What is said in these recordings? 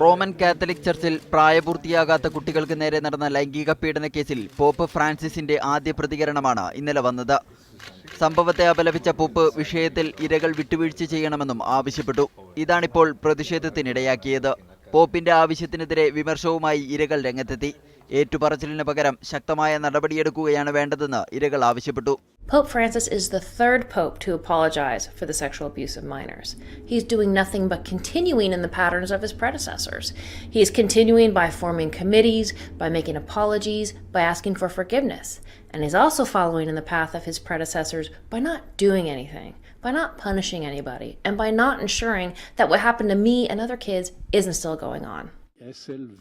Roman Catholic ചർച്ചിൽ പ്രായപൂർത്തിയാകാത്ത കുട്ടികൾക്ക് നേരെ നടന്ന ലൈംഗിക പീഡന കേസിൽ പോപ്പ് ഫ്രാൻസിസിന്റെ ആദ്യ പ്രതികരണമാണ് ഇന്നലെ വന്നത്. സംഭവത്തെ അപലപിച്ച പോപ്പ് വിഷയത്തിൽ ഇരകൾ വിട്ടുവീഴ്ച ചെയ്യണമെന്നും ആവശ്യപ്പെട്ടു. ഇതാണിപ്പോൾ പ്രതിഷേധത്തിനിടയാക്കിയത്. പോപ്പിന്റെ ആവശ്യത്തിനെതിരെ വിമർശവുമായി ഇരകൾ രംഗത്തെത്തി. ഏറ്റുപറച്ചിലിന് പകരം ശക്തമായ നടപടിയെടുക്കുകയാണ് വേണ്ടതെന്ന് ഇരകൾ ആവശ്യപ്പെട്ടു. Pope Francis is the third pope to apologize for the sexual abuse of minors. He's doing nothing but continuing in the patterns of his predecessors. He is continuing by forming committees, by making apologies, by asking for forgiveness. And he's also following in the path of his predecessors by not doing anything, by not punishing anybody, and by not ensuring that what happened to me and other kids isn't still going on.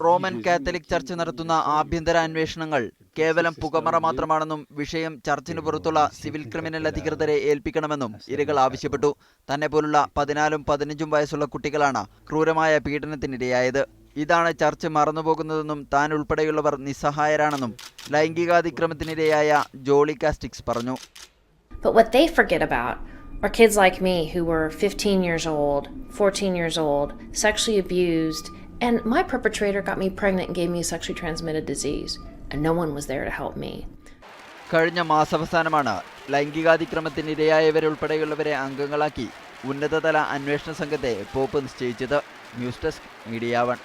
Roman Catholic church നടത്തുന്ന ആഭ്യന്തര അന്വേഷണങ്ങൾ കേവലം പുകമറ മാത്രമാണെന്നും വിഷയം ചർച്ചിന് പുറത്തുള്ള civil criminal അധികൃതരെ ഏൽപ്പിക്കണമെന്നും ഇരകൾ ആവശ്യപ്പെട്ടു. തന്നെ പോലുള്ള പതിനാലും പതിനഞ്ചും വയസ്സുള്ള കുട്ടികളാണ് ക്രൂരമായ പീഡനത്തിനിരയായത്. ഇതാണ് ചർച്ച് മറന്നുപോകുന്നതെന്നും താൻ ഉൾപ്പെടെയുള്ളവർ നിസ്സഹായരാണെന്നും ലൈംഗികാതിക്രമത്തിനിരയായ ജോളി കാസ്റ്റിക്സ് പറഞ്ഞു. But what they forget about are kids like me who were 15 years old, 14 years old, sexually abused, and my perpetrator got me pregnant and gave me a sexually transmitted disease, and no one was there to help me. കഴിഞ്ഞ മാസാവസാനമാണ് ലൈംഗികാതിക്രമത്തിനിരയായവരുൾപ്പെടെയുള്ളവരെ അംഗങ്ങളാക്കി ഉന്നതതല അന്വേഷണ സംഘത്തെ pop നിശ്ചയിച്ചത് news desk media one